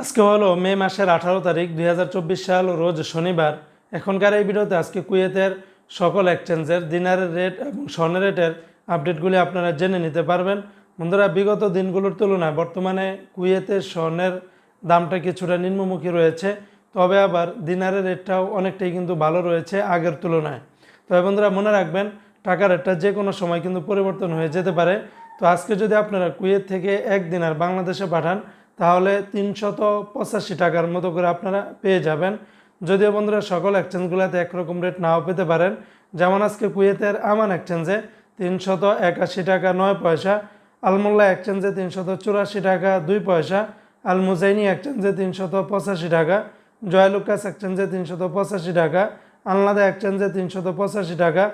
আজকে হলো মে মাসের আঠারো তারিখ, দুই হাজার চব্বিশ সাল, রোজ শনিবার। এখনকার এই ভিডিওতে আজকে কুয়েতের সকল এক্সচেঞ্জের, দিনারের রেট এবং স্বর্ণের রেটের আপডেটগুলি আপনারা জেনে নিতে পারবেন। বন্ধুরা, বিগত দিনগুলোর তুলনায় বর্তমানে কুয়েতের স্বর্ণের দামটা কিছুটা নিম্নমুখী রয়েছে। তবে আবার দিনারের রেটটাও অনেকটাই কিন্তু ভালো রয়েছে আগের তুলনায়। তবে বন্ধুরা, মনে রাখবেন টাকার রেটটা যে কোনো সময় কিন্তু পরিবর্তন হয়ে যেতে পারে। তো আজকে যদি আপনারা কুয়েত থেকে এক দিনার বাংলাদেশে পাঠান তাহলে তিনশত পঁচাশি টাকার মতো করে আপনারা পেয়ে যাবেন। যদিও বন্ধুরা, সকল এক্সচেঞ্জগুলোতে একরকম রেট নাও পেতে পারেন। যেমন আজকে কুয়েতের আমান এক্সচেঞ্জে তিনশত একাশি টাকা নয় পয়সা, আলমোল্লা এক্সচেঞ্জে তিনশত চুরাশি টাকা দুই পয়সা আল মুজাইনি এক্সচেঞ্জে তিনশত পঁচাশি টাকা, জয়লুকাস এক্সচেঞ্জে তিনশত পঁচাশি টাকা, আলনাদা এক্সচেঞ্জে তিনশত পঁচাশি টাকা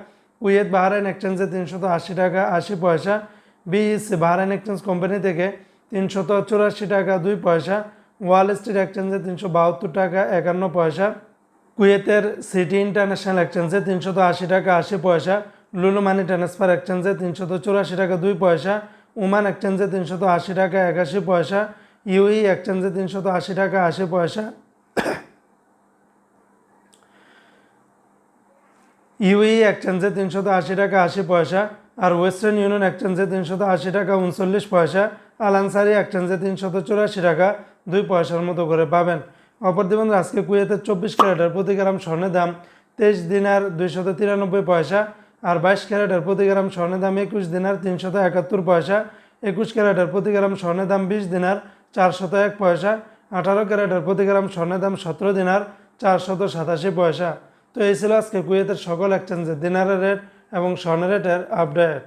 কুয়েত বাহারাইন এক্সচেঞ্জে তিনশত আশি টাকা আশি পয়সা বিইসি বাহারাইন এক্সচেঞ্জ কোম্পানি থেকে তিনশত চুরাশি টাকা, দুই পয়সা। ওয়াল স্ট্রিট এক্সচেঞ্জে তিনশো বাহাত্তর টাকা, একান্ন পয়সা। কুয়েতের সিটি ইন্টারন্যাশনাল এক্সচেঞ্জে তিনশত আশি টাকা, আশি পয়সা। লুলু মানি ট্রান্সফার এক্সচেঞ্জে তিনশত চুরাশি টাকা, দুই পয়সা। ওমান এক্সচেঞ্জে তিনশত আশি টাকা, একাশি পয়সা। ইউই এক্সচেঞ্জে তিনশত আশি টাকা, আশি পয়সা। ইউই এক্সচেঞ্জে তিনশত আশি টাকা আশি পয়সা আর ওয়েস্টার্ন ইউনিয়ন এক্সচেঞ্জে তিনশত আশি টাকা উনচল্লিশ পয়সা। আলানসারি এক্সচেঞ্জে তিনশত চুরাশি টাকা দুই পয়সার মতো করে পাবেন। অপরদিবন্ধ আজকে কুয়েতের চব্বিশ ক্যারেটের প্রতি গ্রাম স্বর্ণের দাম তেইশ দিনার দুইশত তিরানব্বই পয়সা আর বাইশ ক্যারেটের প্রতি গ্রাম স্বর্ণের দাম একুশ দিনার তিনশত একাত্তর পয়সা। একুশ ক্যারেটের প্রতি গ্রাম স্বর্ণের দাম বিশ দিনার চারশত এক পয়সা। আঠারো ক্যারেটের প্রতি গ্রাম স্বর্ণের দাম সতেরো দিনার চারশত সাতাশি পয়সা। তো এই ছিল আজকে কুয়েতের সকল এক্সচেঞ্জের দিনারের রেট এবং স্বর্ণের রেটের আপডেট